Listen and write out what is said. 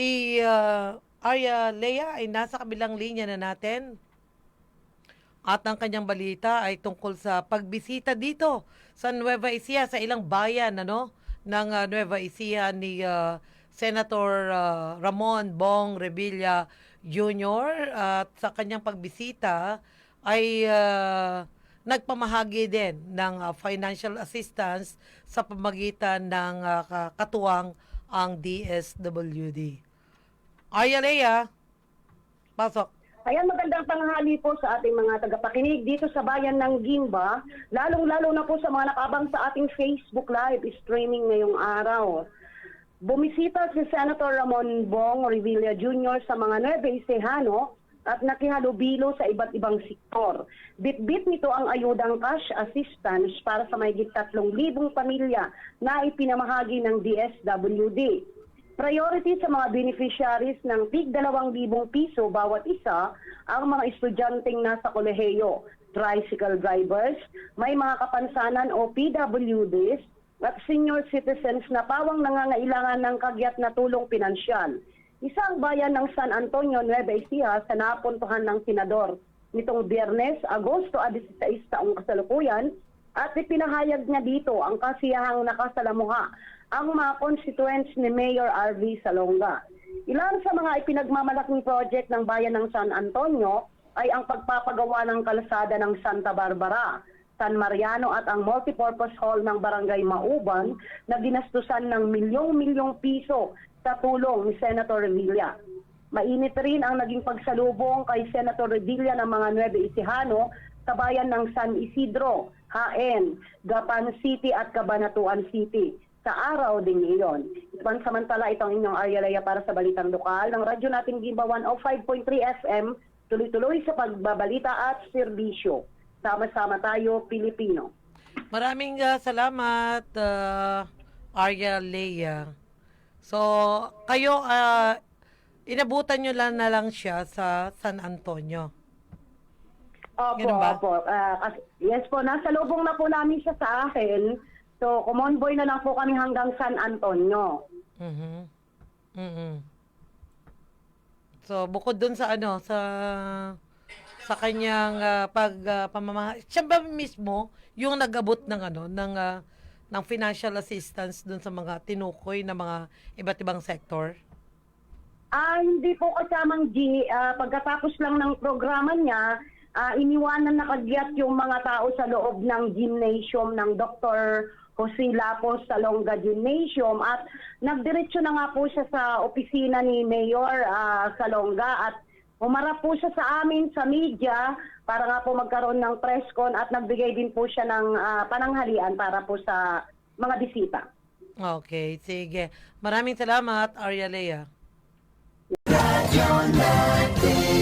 Si uh, Arya Lea ay nasa kabilang linya na natin. At ang kanyang balita ay tungkol sa pagbisita dito sa Nueva Ecija, sa ilang bayan ano, ng uh, Nueva Ecija ni uh, Senator uh, Ramon Bong Revilla Jr. At sa kanyang pagbisita ay uh, nagpamahagi din ng uh, financial assistance sa pamagitan ng uh, ka- katuwang ang DSWD. Arya Lea, pasok. Ayan, magandang tanghali po sa ating mga tagapakinig dito sa bayan ng Gimba, lalong-lalo na po sa mga nakabang sa ating Facebook Live streaming ngayong araw. Bumisita si Senator Ramon Bong Revilla Jr. sa mga Nueva Ecijano at nakihalubilo sa iba't ibang sektor. Bit-bit nito ang ayudang cash assistance para sa mahigit 3,000 pamilya na ipinamahagi ng DSWD. Priority sa mga beneficiaries ng tig 2,000 piso bawat isa ang mga estudyanteng nasa kolehiyo, tricycle drivers, may mga kapansanan o PWDs at senior citizens na pawang nangangailangan ng kagyat na tulong pinansyal. Isang bayan ng San Antonio, Nueva Ecija sa napuntuhan ng senador nitong Biyernes, Agosto 16 taong kasalukuyan at ipinahayag niya dito ang kasiyahang nakasalamuha ang mga constituents ni Mayor RV Salonga. Ilan sa mga ipinagmamalaking project ng bayan ng San Antonio ay ang pagpapagawa ng kalsada ng Santa Barbara, San Mariano at ang multipurpose hall ng Barangay Mauban na ginastusan ng milyong-milyong piso sa tulong ni Senator Revilla. Mainit rin ang naging pagsalubong kay Senator Revilla ng mga Nueve Ecijano sa bayan ng San Isidro, Haen, Gapan City at Cabanatuan City sa araw din iyon. Pansamantala itong inyong Arya para sa Balitang Lokal ng radyo natin Gimba 105.3 FM, tuloy-tuloy sa pagbabalita at serbisyo. Sama-sama tayo, Pilipino. Maraming uh, salamat, uh, Arya Lea. So, kayo, uh, inabutan nyo lang na lang siya sa San Antonio. Opo, Ganun ba? opo. Ah, kas- yes po, nasa lubong na po namin siya sa akin. So, kumonboy na lang po kami hanggang San Antonio. Mhm. Mhm. So, bukod dun sa ano, sa sa kanyang uh, pag uh, pamamaha, siya ba mismo yung nag-abot ng ano, ng ah, ng financial assistance dun sa mga tinukoy na mga iba't ibang sector? Ah, hindi po kasamang G. Ah, pagkatapos lang ng programa niya, ah, iniwanan na kagyat yung mga tao sa loob ng gymnasium ng Dr. Jose Lapos Salonga Gymnasium at nagdiretso na nga po siya sa opisina ni Mayor ah, Salonga at umarap po siya sa amin sa media para nga po magkaroon ng press con at nagbigay din po siya ng ah, pananghalian para po sa mga bisita. Okay, sige. Maraming salamat, Arya Lea. Radyo natin